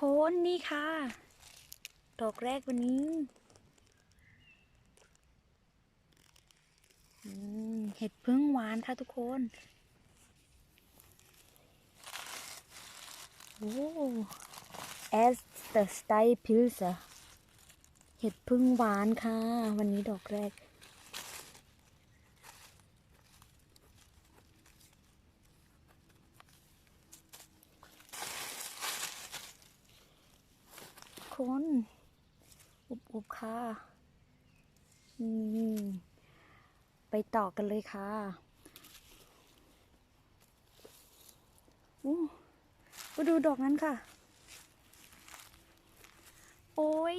คนนี่ค่ะ ดอกแรกวันนี้เห็ดพึ่งหวานค่ะทุกคน โอ้ as the style pills อะเห็ดพึ่งหวานค่ะ วันนี้ดอกแรก คนอุบๆค่ะ นี่ไปต่อกันเลยค่ะอู้ดูดอกนั้นค่ะ โอ้ย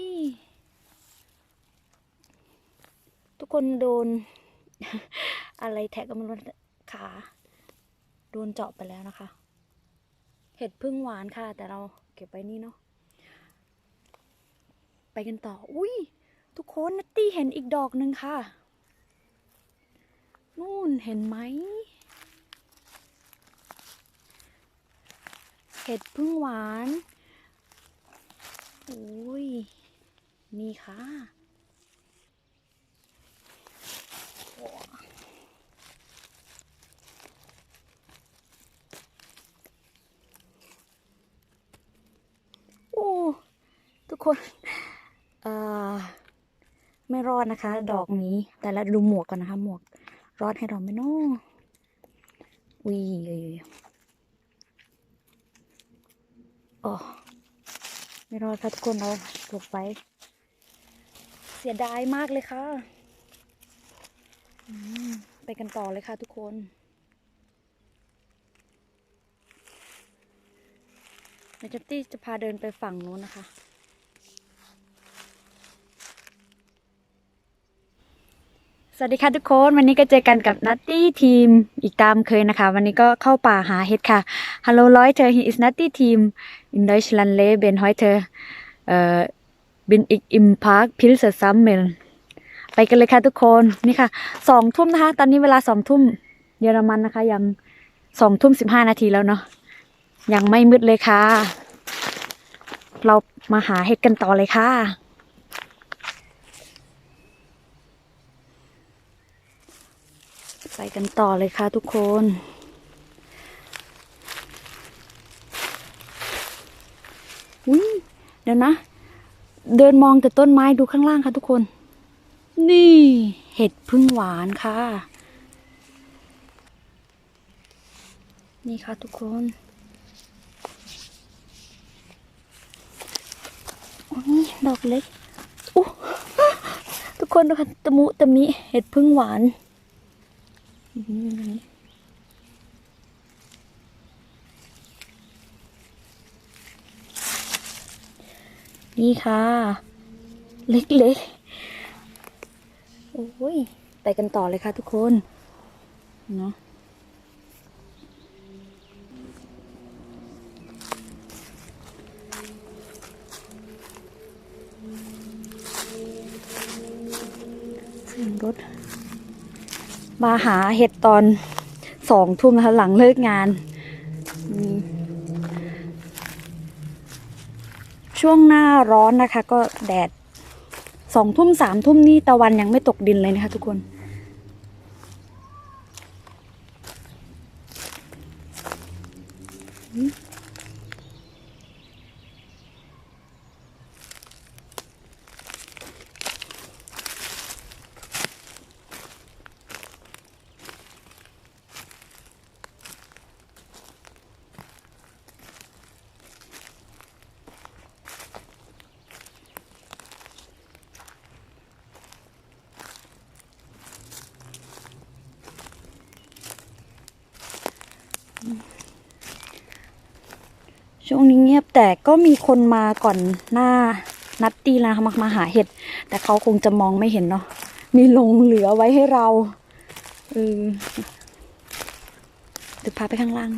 ทุกคนโดน อะไรแท็กกันมันขาโดนเจาะไปแล้วนะคะ เห็ดพึ่งหวานค่ะ แต่เราเก็บไว้นี่เนาะ กันต่อ อุ้ยทุกคนนัตตี้เห็นอีกดอกหนึ่งค่ะ นู่นเห็นไหม เห็ดพึ่งหวานโอ้ยนี่ค่ะโอ้ทุกคน ไม่รอดนะคะ ดอกนี้ แต่ละดูหมวกก่อนนะคะ หมวก รอดให้เราไหมเนาะอุ้ยโอ้ไม่รอดค่ะทุกคนเราหลบไป เสียดายมากเลยค่ะไปกันต่อเลยค่ะทุกคนเดี๋ยวจัตตี้จะพาเดินไปฝั่งนู้นนะคะ สวัสดีค่ะทุกคนวันนี้ก็เจอกันกับนัตตี้ทีมอีกตามเคยนะคะ วันนี้ก็เข้าป่าหาเห็ดค่ะ Hallo Leute, hier ist Natti Team. In Deutschland leben heute äh, bin ich im Park Pilze sammeln. ไปกันเลยค่ะทุกคนนี่ค่ะสองทุ่มนะคะ ตอนนี้เวลาสองทุ่มเยอรมันนะคะ ยังสองทุ่มสิบห้านาทีแล้วเนาะยังไม่มืดเลยค่ะ เรามาหาเห็ดกันต่อเลยค่ะ ไปกันต่อเลยค่ะทุกคน อุ้ยเดี๋ยวนะ เดินมองแต่ต้นไม้ดูข้างล่างค่ะทุกคน นี่เห็ดพึ่งหวานค่ะ นี่ค่ะทุกคนโอ้ยดอกเล็กอู้ทุกคนดูค่ะตะมุตะมิเห็ดพึ่งหวาน นี่ค่ะ เล็กๆ โอ้ย ไปกันต่อเลยค่ะทุกคน เนาะเสียงรถ มาหาเห็ดตอนสองทุ่มนะคะหลังเลิกงาน ช่วงหน้าร้อนนะคะ ก็แดดสองทุ่มสามทุ่มนี่ตะวันยังไม่ตกดินเลยนะคะทุกคน ช่วงนี้เงียบแต่ก็มีคนมาก่อนหน้านัดตีแล้วนะคะมามาหาเห็ด แต่เขาคงจะมองไม่เห็นเนาะมีลงเหลือไว้ให้เราเออเดี๋ยวพาไปข้างล่าง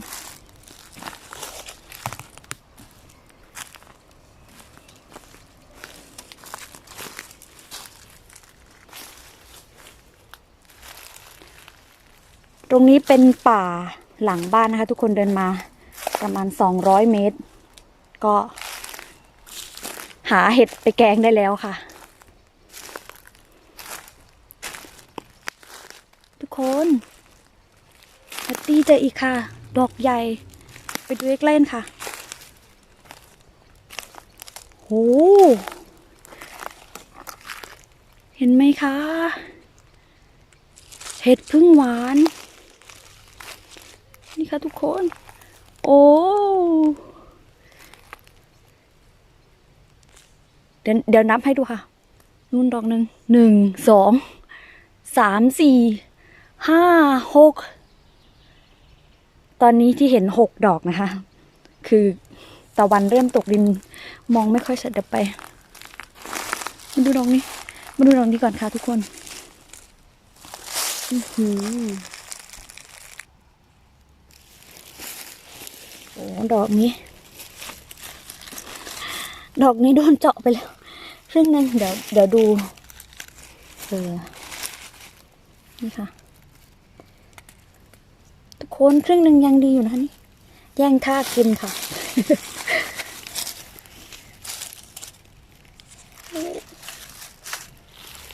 ตรงนี้เป็นป่าหลังบ้านนะคะ ทุกคนเดินมา ประมาณ 200 เมตร ก็ หาเห็ดไปแกงได้แล้วค่ะ ทุกคนนัตตี้เจออีกค่ะ ดอกใหญ่ ไปดูใกล้ๆค่ะโหเห็นไหมคะ เห็ดพึ่งหวาน นี่ค่ะทุกคน เดี๋ยวเดี๋ยวนับให้ดูค่ะ นู่นดอกหนึ่ง หนึ่ง สอง สาม สี่ ห้า หก ตอนนี้ที่เห็นหกดอกนะคะ คือตะวันเริ่มตกดิน มองไม่ค่อยชัดเดี๋ยวไป มาดูดอกนี้ มาดูดอกนี้ก่อนค่ะทุกคน อือหือโอ้ ดอกนี้ ดอกนี้โดนเจาะไปแล้วครึ่งหนึงเดี๋ยวเดี๋ยวดูเออนี่ค่ะ ทุกคนครึ่งหนึ่งยังดีอยู่นะคะนี่ แย่งท่ากินค่ะ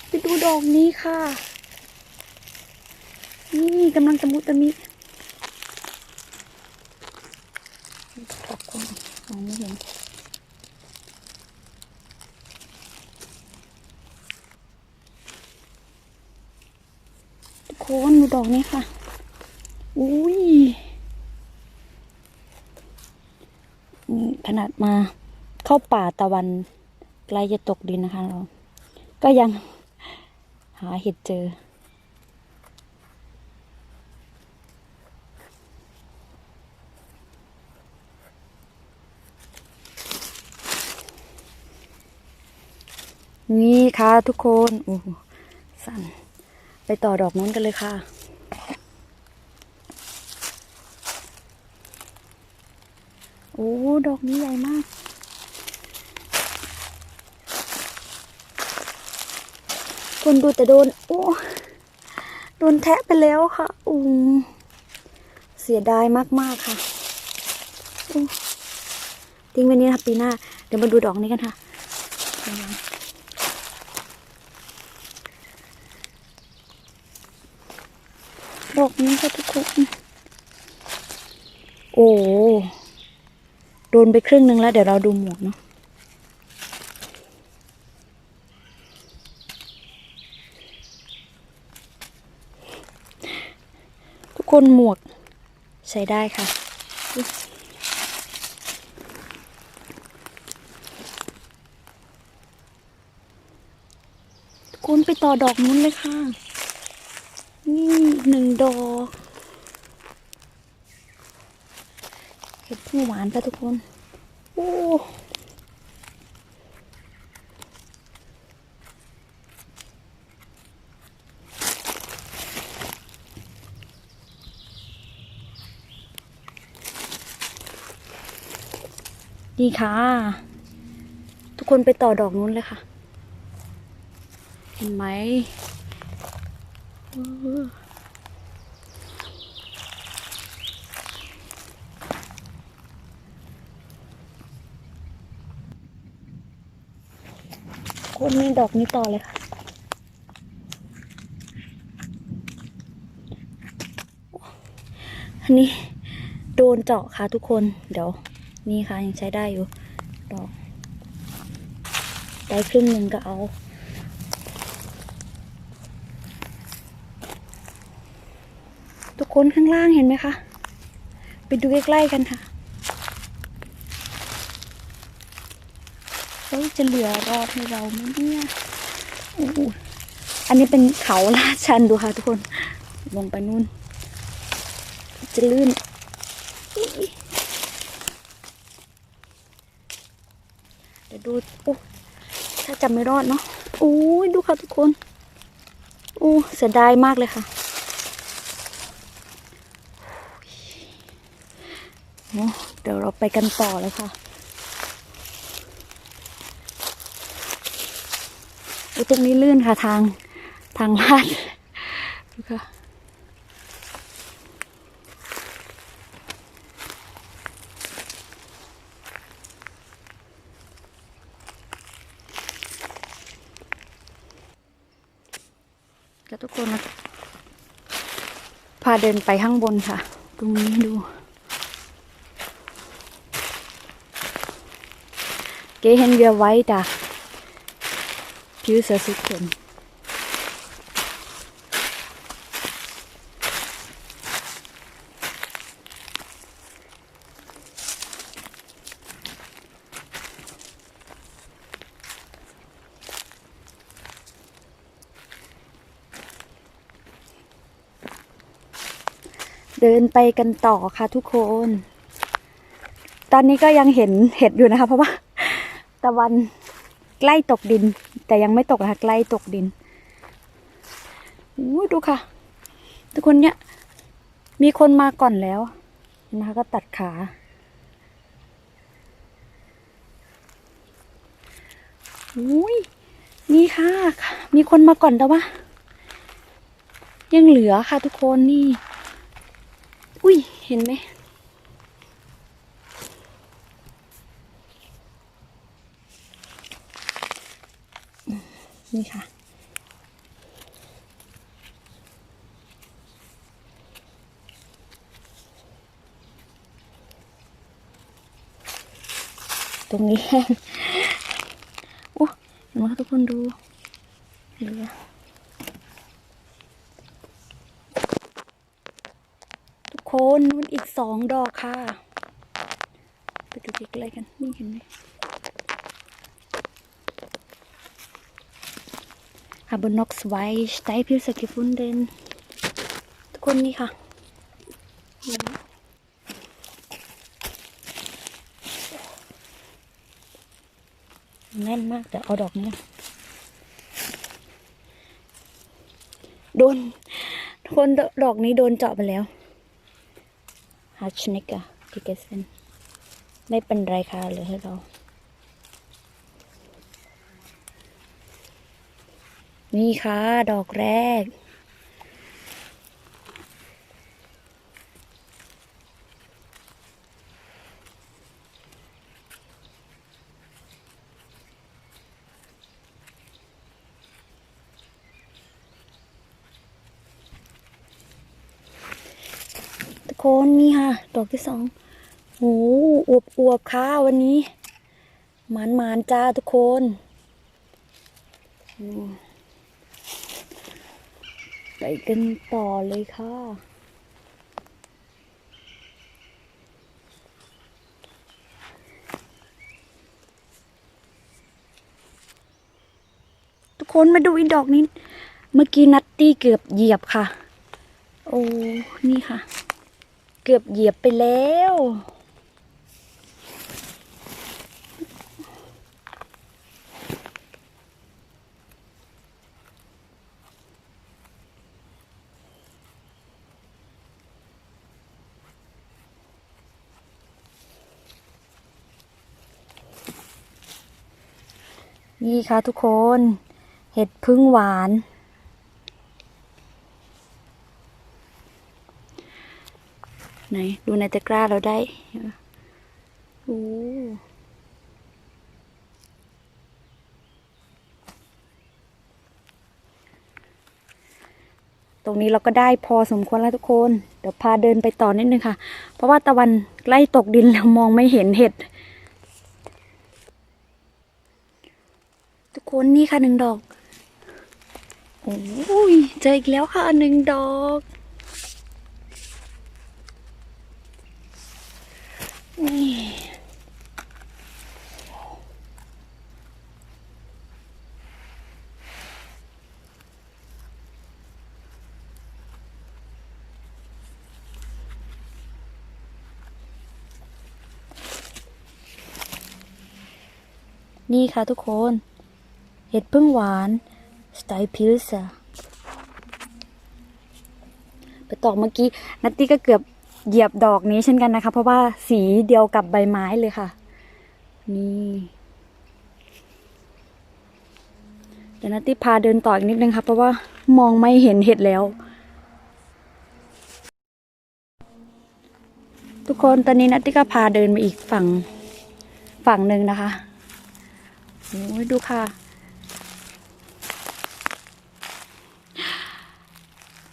ไปดูดอกนี้ค่ะ นี่กำลังจะมุตะมิดอกคนมองไม่เห็น ทุกคนดูด อกนี้ค่ะ อุ้ย ขนาดมาเข้าป่าตะวันใกล้จะตกดินนะคะเรา ก็ยังหาเห็ดเจอ นี่ค่ะทุกคน โอ้โหสั่นไปต่อดอกนู้นกันเลยค่ะ โอ้ ดอกนี้ใหญ่มาก คนดูแต่โดน โอ้ โดนแทะไปแล้วค่ะอืมเสียดายมาก ๆ ค่ะทิ้งไว้นี้นะปีหน้า เดี๋ยวมาดูดอกนี้กันค่ะดอกนี้ค่ะทุกคน โอ้ โดนไปครึ่งหนึ่งแล้ว เดี๋ยวเราดูหมวกเนาะทุกคนหมวกใช้ได้ค่ะ ทุกคนไปต่อดอกนู้นเลยค่ะ นี่หนึ่งดอก เห็ดพึ่งหวานค่ะทุกคนโอ้นี่ค่ะ ทุกคนไปต่อดอกนู้นเลยค่ะ เห็นไหม คุณมีดอกนี้ต่อเลยค่ะ อันนี้โดนเจาะค่ะทุกคน เดี๋ยว นี่ค่ะยังใช้ได้อยู่ ดอก ได้ครึ่งหนึ่งก็เอาทุกคนข้างล่างเห็นไหมคะ ไปดูใกล้ๆกันค่ะ ฮ้ยจะเหลือรอดให้เราไหมเนี่ยอู้อันนี้เป็นเขาลาดชันดูค่ะทุกคน ลงไปนู่น จะลื่นเดี๋ยวดูโอ้ถ้าจำไม่รอดเนาะโอ้ยดูค่ะทุกคนโอ้เสียดายมากเลยค่ะเดี๋ยวเราไปกันต่อเลยค่ะ ตรงนี้ลื่นค่ะทางทางลาดดูค่ะจะทุกคนพาเดินไปข้างบนค่ะ ตรงนี้ดู เกเห็นเรือไว้จ้ะ เดินไปกันต่อค่ะทุกคน ตอนนี้ก็ยังเห็นเห็ดอยู่นะคะ เพราะว่า ตะวัน ใกล้ตกดิน แต่ยังไม่ตกนะคะใกล้ตกดินอู้ดูค่ะ ทุกคนเนี่ย มีคนมาก่อนแล้วนะคะก็ตัดขา อุ้ยนี่ค่ะ มีคนมาก่อนแต่ว่า ยังเหลือค่ะทุกคนนี่ อุ้ย เห็นไหม นี่ค่ะ ตรงนี้แห้งโอ้เห็นไหมคะทุกคนดูเหลือทุกคนนู่นอีกสองดอกค่ะ ไปดูใกล้ๆกัน นี่เห็นไหม Habe noch zwei Steilpilze gefunden ทุกคนนี่ค่ะแน่นมากแต่เอาดอกนี้โดนคนดอกนี้โดนเจาะไปแล้วฮาชเนิกะกิเกเซนไม่เป็นไรค่ะเลือให้เรา นี่ค่ะ ดอกแรกทุกคนนี่ค่ะ ดอกที่สองโหอวบอวบค่ะวันนี้หมานหมานจ้าทุกคน อืม กันต่อเลยค่ะ ทุกคนมาดูอีดอกนี้ เมื่อกี้นัตตี้เกือบเหยียบค่ะ โอ้ นี่ค่ะ เกือบเหยียบไปแล้ว นี่ค่ะทุกคน เห็ดพึ่งหวาน ไหน ดูในตะกร้าเราได้โอ้ตรงนี้เราก็ได้พอสมควรแล้วทุกคน เดี๋ยวพาเดินไปต่อนิดนึงค่ะ เพราะว่าตะวันใกล้ตกดินแล้วมองไม่เห็นเห็ด ทุกคนนี่ค่ะหนึ่งดอก โอ้ยเจออีกแล้วค่ะหนึ่งดอก นี่นี่ค่ะทุกคน เห็ดพึ่งหวานสไตล์พิลซาไปตอกเมื่อกี้นัตตี้ก็เกือบเหยียบดอกนี้เช่นกันนะคะ เพราะว่าสีเดียวกับใบไม้เลยค่ะ นี่เดี๋ยวนัตตี้พาเดินต่ออีกนิดนึงค่ะ เพราะว่ามองไม่เห็นเห็ดแล้ว ทุกคนตอนนี้นัตตี้ก็พาเดินมาอีกฝั่งฝั่งหนึ่งนะคะโอ้ยดูค่ะ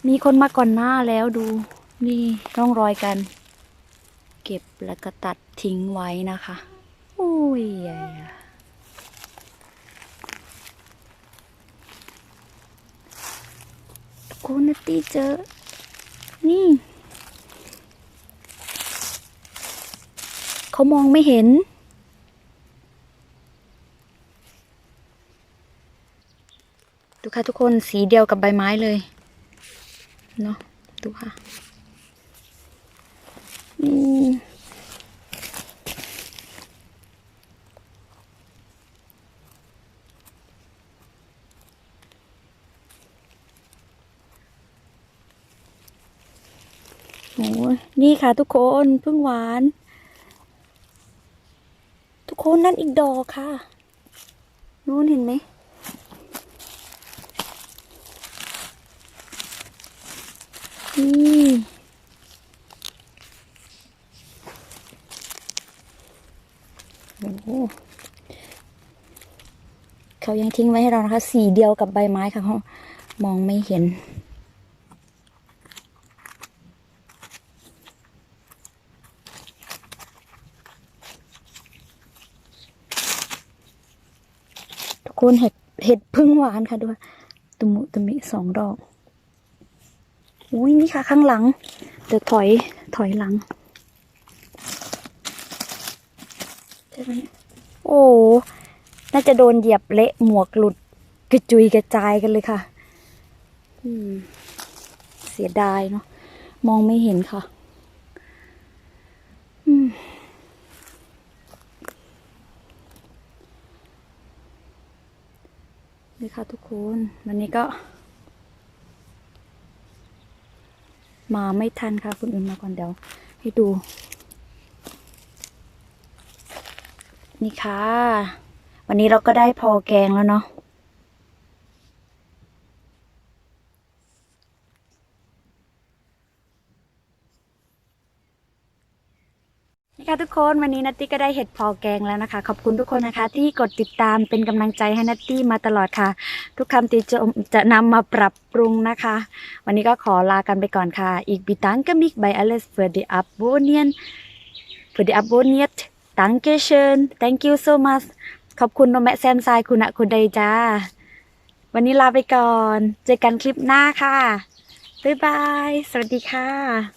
มีคนมาก่อนหน้าแล้วดู นี่ร่องรอยกัน เก็บแล้วก็ตัดทิ้งไว้นะคะอุ้ยโคนาตี้เจอ นี่เขามองไม่เห็น ดูค่ะทุกคนสีเดียวกับใบไม้เลย เนาะดูค่ะโอ้ยนี่ค่ะทุกคนพึ่งหวาน ทุกคนนั่นอีกดอกค่ะ นู้นเห็นไหม โอ้เขายังทิ้งไว้ให้เรานะคะ สีเดียวกับใบไม้ค่ะเขามองไม่เห็น ทุกคนเห็ดเห็ดพึ่งหวานค่ะด้วยตุมุตุมิสองดอก อุ้ยนี่ค่ะข้างหลังเดี๋ยวถอยถอยหลังใช่ไหมโอ้น่าจะโดนเหยียบเละหมวกหลุดกระจุยกระจายกันเลยค่ะอืมเสียดายเนาะมองไม่เห็นค่ะนี่ค่ะทุกคน วันนี้ก็ มาไม่ทันค่ะคุณอื่นมาก่อนเดี๋ยว ให้ดู นี่ค่ะ วันนี้เราก็ได้พอแกงแล้วเนาะนี่ คนวันนี้นัตตี้ก็ได้เห็ดพอแกงแล้วนะคะ ขอบคุณทุกคนนะคะ ที่กดติดตามเป็นกำลังใจให้นัตตี้มาตลอดค่ะ ทุกคำติชมจะนำมาปรับปรุงนะคะ วันนี้ก็ขอลากันไปก่อนค่ะ อีกบิตังกมิก by alles für die Abonnieren für die abonniert danke schön thank you so much ขอบคุณโนแมแซมไซคุณะคุณใดจ้า วันนี้ลาไปก่อน เจอกันคลิปหน้าค่ะ บ๊ายบาย สวัสดีค่ะ